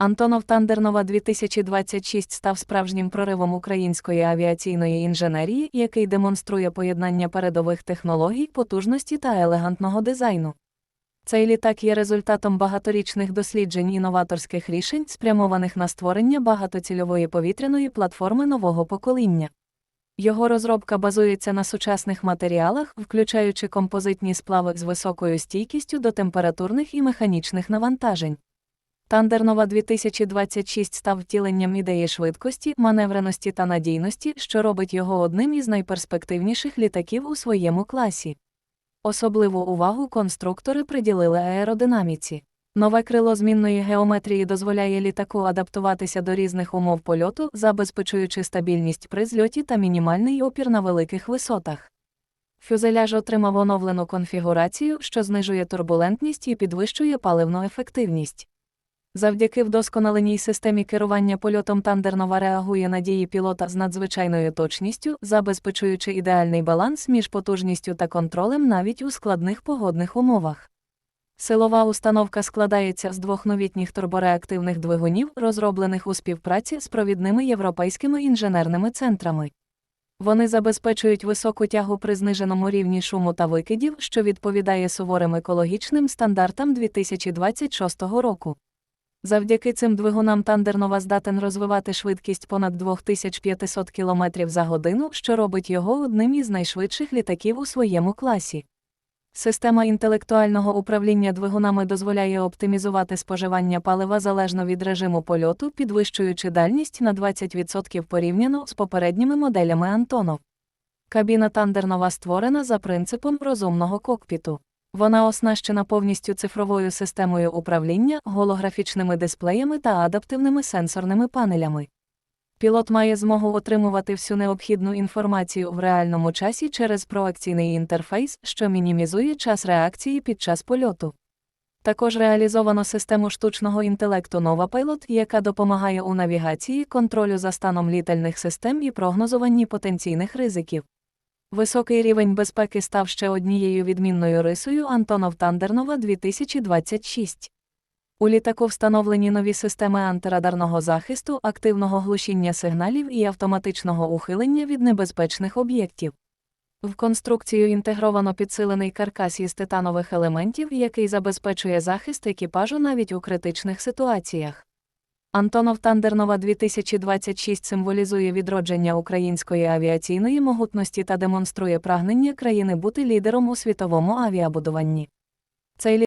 Антонов Тандернова 2026 став справжнім проривом української авіаційної інженерії, який демонструє поєднання передових технологій, потужності та елегантного дизайну. Цей літак є результатом багаторічних досліджень і новаторських рішень, спрямованих на створення багатоцільової повітряної платформи нового покоління. Його розробка базується на сучасних матеріалах, включаючи композитні сплави з високою стійкістю до температурних і механічних навантажень. Тандернова 2026 став втіленням ідеї швидкості, маневреності та надійності, що робить його одним із найперспективніших літаків у своєму класі. Особливу увагу конструктори приділили аеродинаміці. Нове крило змінної геометрії дозволяє літаку адаптуватися до різних умов польоту, забезпечуючи стабільність при зльоті та мінімальний опір на великих висотах. Фюзеляж отримав оновлену конфігурацію, що знижує турбулентність і підвищує паливну ефективність. Завдяки вдосконаленій системі керування польотом Тандернова реагує на дії пілота з надзвичайною точністю, забезпечуючи ідеальний баланс між потужністю та контролем навіть у складних погодних умовах. Силова установка складається з двох новітніх турбореактивних двигунів, розроблених у співпраці з провідними європейськими інженерними центрами. Вони забезпечують високу тягу при зниженому рівні шуму та викидів, що відповідає суворим екологічним стандартам 2026 року. Завдяки цим двигунам Тандернова здатен розвивати швидкість понад 2500 км за годину, що робить його одним із найшвидших літаків у своєму класі. Система інтелектуального управління двигунами дозволяє оптимізувати споживання палива залежно від режиму польоту, підвищуючи дальність на 20% порівняно з попередніми моделями Антонов. Кабіна Тандернова створена за принципом розумного кокпіту. Вона оснащена повністю цифровою системою управління, голографічними дисплеями та адаптивними сенсорними панелями. Пілот має змогу отримувати всю необхідну інформацію в реальному часі через проекційний інтерфейс, що мінімізує час реакції під час польоту. Також реалізовано систему штучного інтелекту NovaPilot, яка допомагає у навігації, контролю за станом літальних систем і прогнозуванні потенційних ризиків. Високий рівень безпеки став ще однією відмінною рисою Антонов Тандернова 2026. У літаку встановлені нові системи антирадарного захисту, активного глушіння сигналів і автоматичного ухилення від небезпечних об'єктів. В конструкцію інтегровано підсилений каркас із титанових елементів, який забезпечує захист екіпажу навіть у критичних ситуаціях. Антонов Тандернова 2026 символізує відродження української авіаційної могутності та демонструє прагнення країни бути лідером у світовому авіабудуванні. Цей